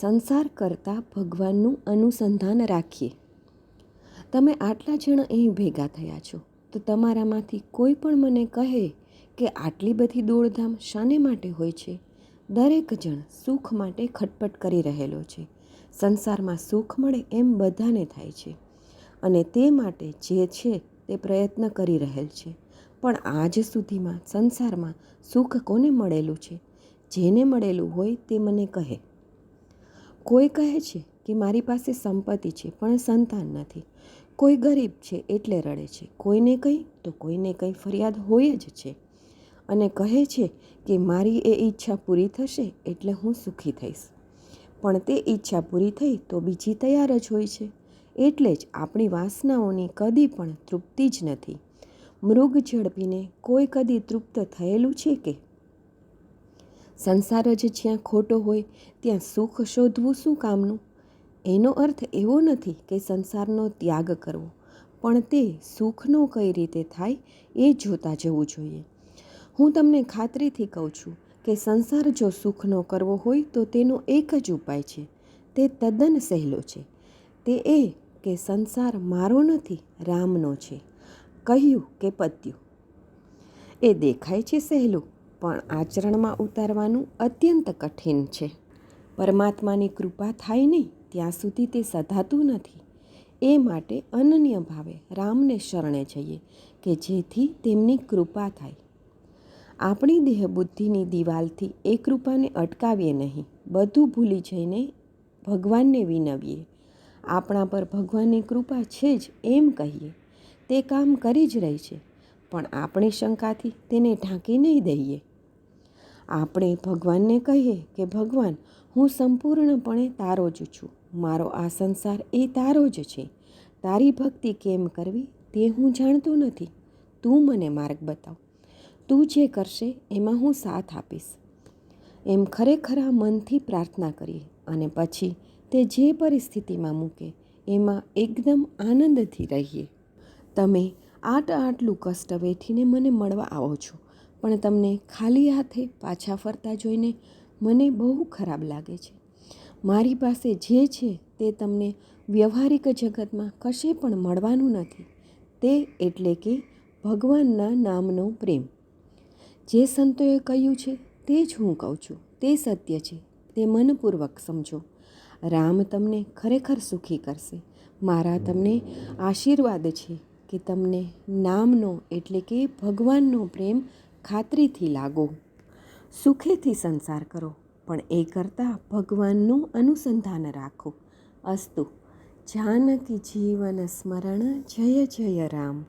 સંસાર કરતાં ભગવાનનું અનુસંધાન રાખીએ. તમે આટલા જણ અહીં ભેગા થયા છો, તો તમારામાંથી કોઈ પણ મને કહે કે આટલી બધી દોડધામ શાને માટે હોય છે? દરેક જણ સુખ માટે ખટપટ કરી રહેલો છે. સંસારમાં સુખ મળે એમ બધાને થાય છે. અને તે માટે જે છે તે પ્રયત્ન કરી રહેલ છે. પણ આજ સુધીમાં સંસારમાં સુખ કોને મળેલું છે? જેને મળેલું હોય તે મને કહે. કોઈ કહે છે કે મારી પાસે સંપત્તિ છે, પણ સંતાન નથી. કોઈ ગરીબ છે એટલે રડે છે. કોઈને કંઈ તો કોઈને કંઈ ફરિયાદ હોય જ છે. અને કહે છે કે મારી એ ઈચ્છા પૂરી થશે એટલે હું સુખી થઈશ. પણ તે ઈચ્છા પૂરી થઈ તો બીજી તૈયાર જ હોય છે. એટલે જ આપણી વાસનાઓની કદી પણ તૃપ્તિ જ નથી. મૃગ ઝડપીને કોઈ કદી તૃપ્ત થયેલું છે કે? સંસાર જ જ્યાં ખોટો હોય, ત્યાં સુખ શોધવું શું કામનું? એનો અર્થ એવો નથી કે સંસારનો ત્યાગ કરવો, પણ તે સુખનો કઈ રીતે થાય એ જોતા જવું જોઈએ. હું તમને ખાતરીથી કહું છું કે સંસાર જો સુખનો કરવો હોય તો તેનો એક જ ઉપાય છે, તે તદ્દન સહેલો છે. તે એ કે સંસાર મારો નથી, રામનો છે. કહ્યું કે પત્યું. એ દેખાય છે સહેલું. પણ આચરણમાં ઉતારવાનું અત્યંત કઠિન છે. પરમાત્માની કૃપા થાય નહીં ત્યાં સુધી તે સધાતું નથી. એ માટે અનન્ય ભાવે રામને શરણે જઈએ કે જેથી તેમની કૃપા થાય. આપણી દેહ બુદ્ધિની દિવાલથી એ કૃપાને અટકાવીએ નહીં. બધું ભૂલી જઈને ભગવાનને વિનવીએ. આપણા પર ભગવાનની કૃપા છે જ એમ કહીએ. તે કામ કરી જ રહી છે, પણ આપણી શંકાથી તેને ઢાંકી નહીં દઈએ. આપણે ભગવાનને કહીએ કે, ભગવાન, હું સંપૂર્ણપણે તારો જ છું. મારો આ સંસાર એ તારો જ છે. તારી ભક્તિ કેમ કરવી તે હું જાણતો નથી. તું મને માર્ગ બતાવ. તું જે કરશે એમાં હું સાથ આપીશ. એમ ખરેખરા મનથી પ્રાર્થના કરીએ અને પછી તે જે પરિસ્થિતિમાં મૂકે એમાં એકદમ આનંદથી રહીએ. તમે આટ આટલું કષ્ટ વેઠીને મને મળવા આવો છો. પણ તમને ખાલી હાથે પાછા ફરતા જોઈને મને બહુ ખરાબ લાગે છે. મારી પાસે જે છે તે તમને વ્યવહારિક જગતમાં કશે પણ મળવાનું નથી. તે એટલે કે ભગવાનના નામનો પ્રેમ. જે સંતોએ કહ્યું છે તે જ હું કહું છું. તે સત્ય છે. તે મનપૂર્વક સમજો. રામ તમને ખરેખર સુખી કરશે. મારા તમને આશીર્વાદ છે કે તમને નામનો એટલે કે ભગવાનનો પ્રેમ ખાતરીથી લાગો. સુખેથી સંસાર કરો, પણ એ કરતાં ભગવાનનું અનુસંધાન રાખો. અસ્તુ, જાનકી જીવન સ્મરણ, જય જય રામ.